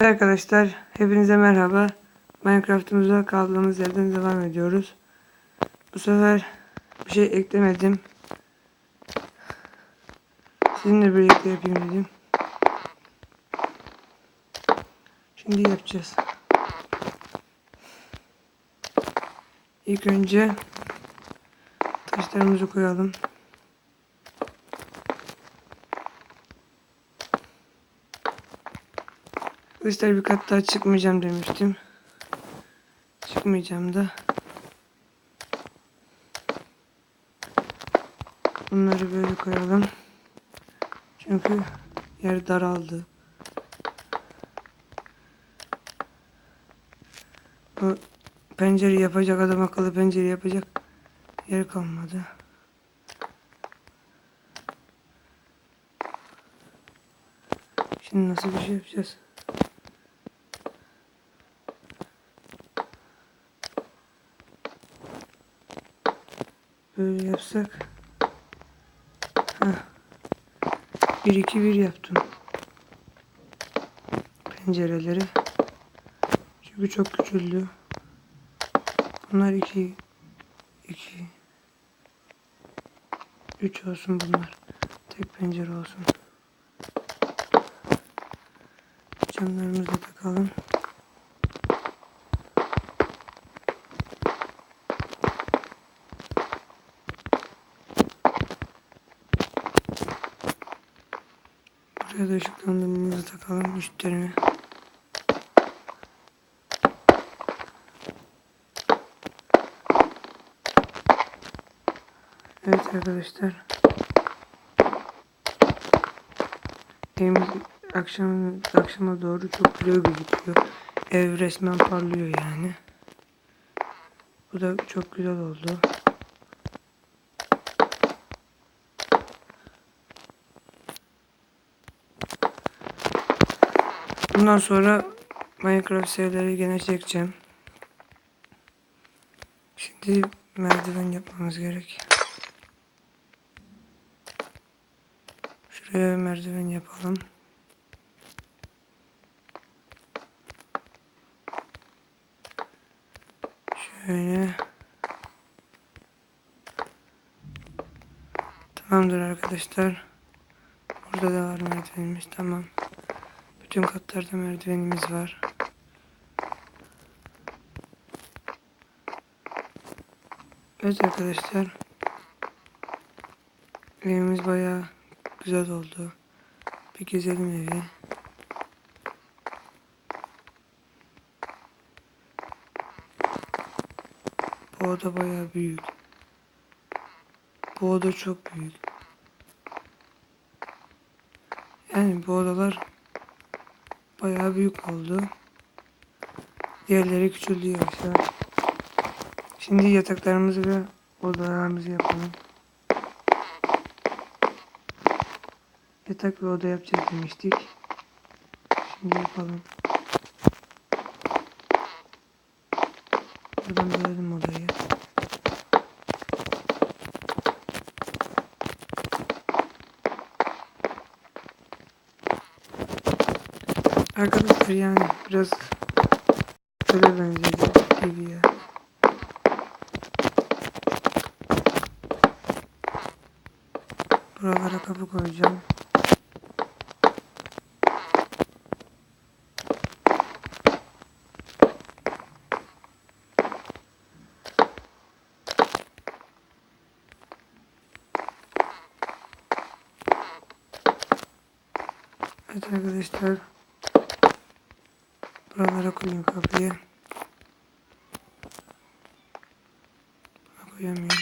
Arkadaşlar hepinize merhaba. Minecraft'ımıza kaldığımız yerden devam ediyoruz. Bu sefer bir şey eklemedim. Sizinle birlikte yapayım dedim. Şimdi yapacağız. İlk önce taşlarımızı koyalım. Arkadaşlar bir kat daha çıkmayacağım demiştim. Çıkmayacağım da. Bunları böyle koyalım. Çünkü yer daraldı. Bu pencere yapacak adam akıllı pencere yapacak yer kalmadı. Şimdi nasıl bir şey yapacağız? Böyle yapsak. Heh. 1 2 1 yaptım. Pencereleri. Çünkü çok küçüldü. Bunlar 2 2 3 olsun bunlar. Tek pencere olsun. Camlarımızı takalım. Buraya da ışıklandırmamızı takalım üstlerine. Evet arkadaşlar. Evimiz akşam akşama doğru çok güzel gözüküyor. Ev resmen parlıyor yani. Bu da çok güzel oldu. Bundan sonra Minecraft serileri gene çekeceğim. Şimdi merdiven yapmamız gerek. Şuraya merdiven yapalım. Şöyle. Tamamdır arkadaşlar. Burada da var merdivenimiz. Tamam. Bütün katlarda merdivenimiz var. Evet arkadaşlar. Evimiz bayağı güzel oldu. Bir gezelim evi. Bu oda bayağı büyük. Bu oda çok büyük. Yani bu odalar bayağı büyük oldu. Diğerleri küçüldü yavaş yavaş. Şimdi yataklarımızı ve odalarımızı yapalım. Yatak ve oda yapacağız demiştik. Şimdi yapalım. Buradan bölelim odayı. Arkadaşlar yani biraz şöyle benzedi gibi ya. Buralara kapı koyacağım. Evet arkadaşlar. Buralara koyayım kapıyı. Koyamıyorum.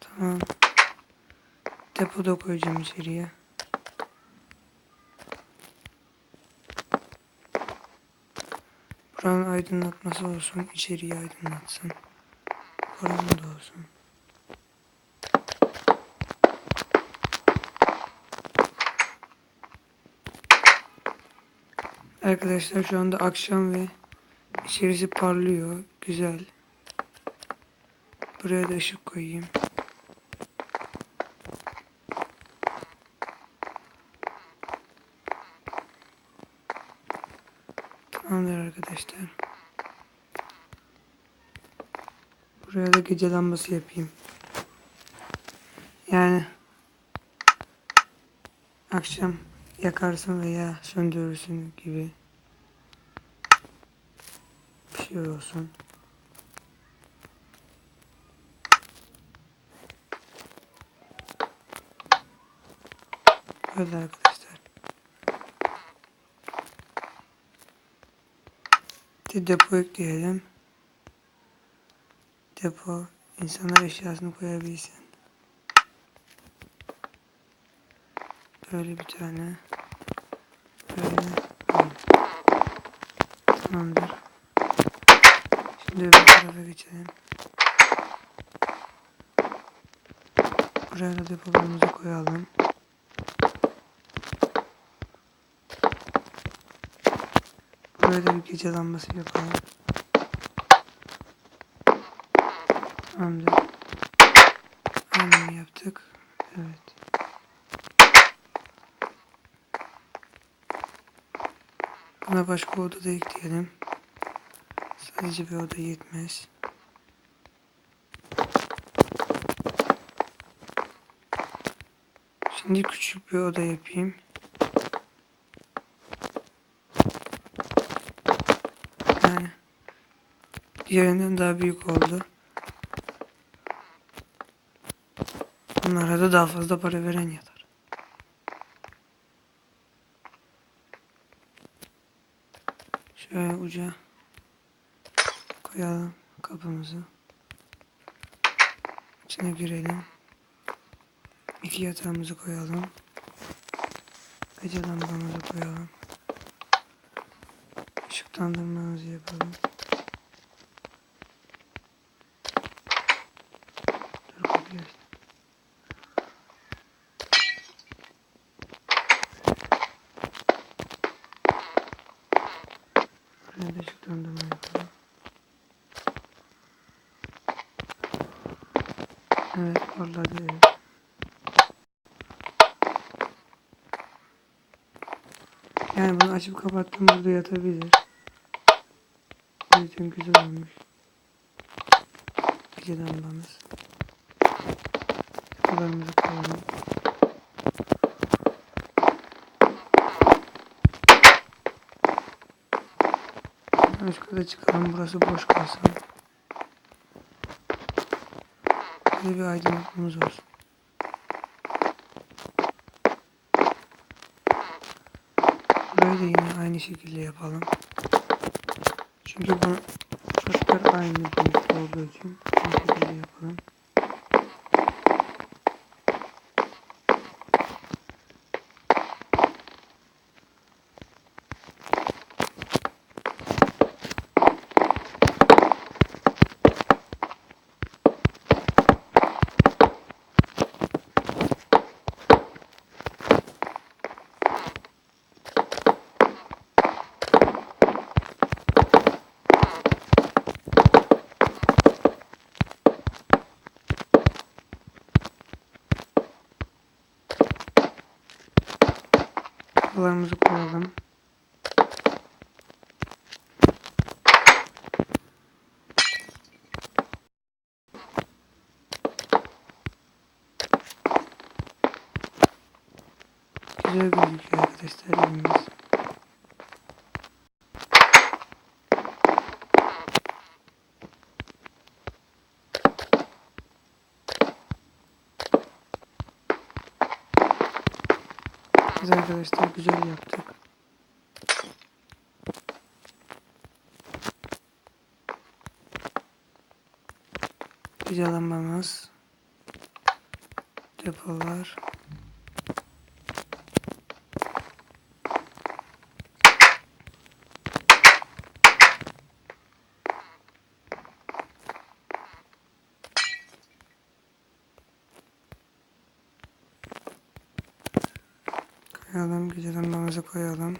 Tamam. Depoda koyacağım içeriye. Buranın aydınlatması olsun. içeriği aydınlatsın. Buranın da olsun. Arkadaşlar şu anda akşam ve içerisi parlıyor. Güzel. Buraya da ışık koyayım. Tamamdır arkadaşlar. Buraya da gece lambası yapayım. Yani akşam yakarsın veya söndürürsün gibi bir şey olsun. Böyle arkadaşlar. Bir depo ekleyelim. Depo insanlar eşyasını koyabilsin. Böyle bir tane. Böyle. Tamamdır. Şimdi öbür tarafa geçelim. Buraya da depolarımızı koyalım. Buraya da bir gece lambası yapalım. Tamamdır. Aynen yaptık. Evet. Buna başka oda da ekleyelim. Sadece bir oda yetmez. Şimdi küçük bir oda yapayım. Yani diğerinden daha büyük oldu. Bunlara da daha fazla para veren yatar. Şöyle uca koyalım kapımızı. İçine girelim. İki yatağımızı koyalım. Gece lambamızı koyalım. Işıklandırmamızı yapalım. Buraya da ışıklandırma yapalım. Evet parladı. Yani bunu açıp kapattım burada yatabilir. O güzel olmuş. Gece lambamız. Kapılarımızı koyalım. Üst kata çıkalım. Burası boş kalsın. Böyle bir aydınlatmamız olsun. Da yine aynı şekilde yapalım. Çünkü bu çocuklar aynı büyüklükte olduğu için bu şekilde yapalım. Kafalarımızı koyalım. Güzel gözüküyor arkadaşlar evimiz. Arkadaşlar güzel yaptık. Güzel lambamız. Depolar. Koyalım. Gece lambamızı koyalım.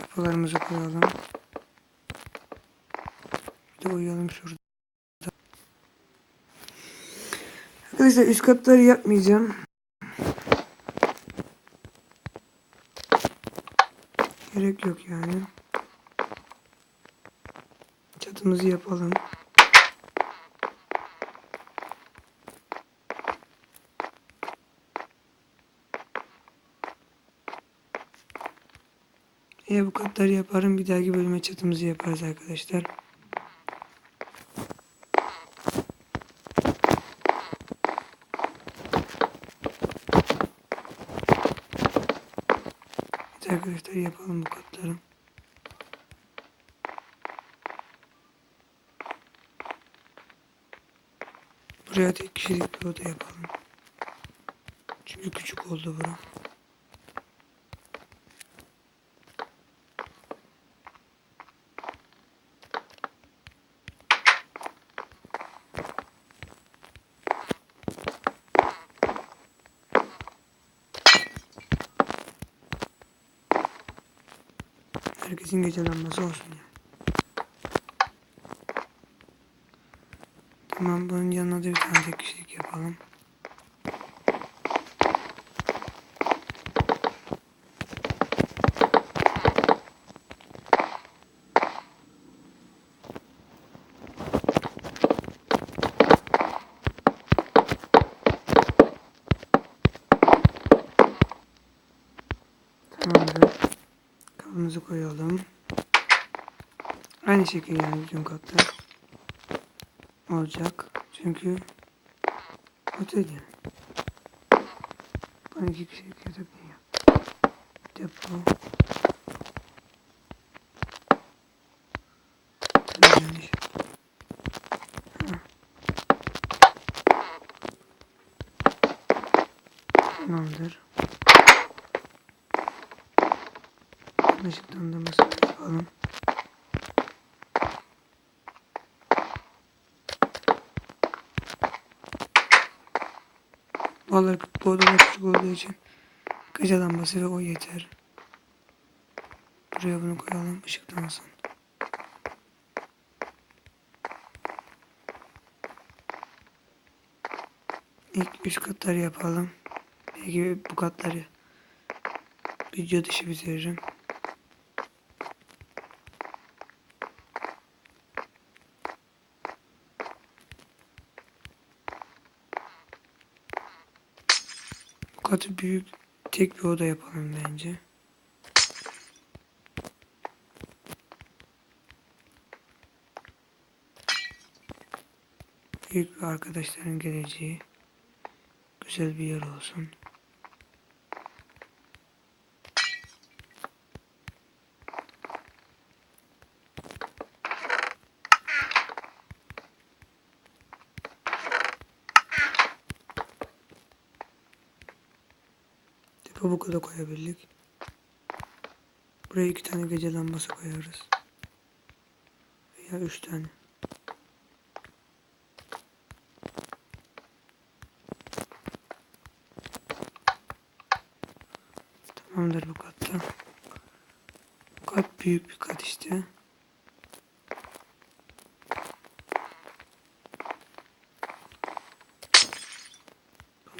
Depolarımızı koyalım. Bir de uyuyalım şurada. Arkadaşlar üst katları yapmayacağım. Gerek yok yani. Çatımızı yapalım. Eğer bu katları yaparım bir dahaki bölüme çatımızı yaparız arkadaşlar. Evet arkadaşlar yapalım bu katları. Buraya tek kişilik bir oda yapalım. Çünkü küçük oldu bura. Herkesin gece lambası olsun ya. Tamam bunun yanına da bir tane tek kişilik yapalım. Tamamdır. Kabımızı koyalım. Aynı şekilde yani bütün katlar olacak. Çünkü otel yani. Ben iki kişilik yatak? Depo. Işıklandırması yapalım. Vallahi bu odalar küçük olduğu için gece lambası ve o yeter. Buraya bunu koyalım ışıklansın. İlk üç katları yapalım. Belki bu katları video dışı bitiririm. Katı büyük tek bir oda yapalım bence. Büyük arkadaşların geleceği güzel bir yer olsun. Bu kadar koyabildik. Buraya iki tane gece lambası koyarız. Veya üç tane. Tamamdır bu katta. Bu kat büyük bir kat işte.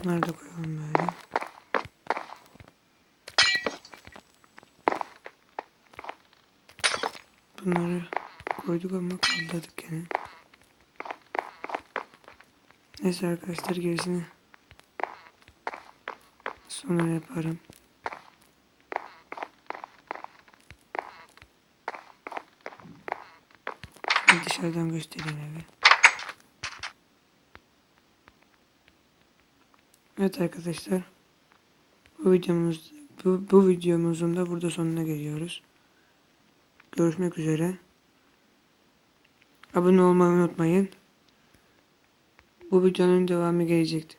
Bunları da koyalım böyle. Bunları koyduk ama kaldırdık gene. Neyse arkadaşlar gerisini sonra yaparım. Şimdi dışarıdan göstereyim evi. Evet arkadaşlar. Bu videomuz bu, bu videomuzun da burada sonuna geliyoruz. Görüşmek üzere. Abone olmayı unutmayın. Bu videonun devamı gelecektir.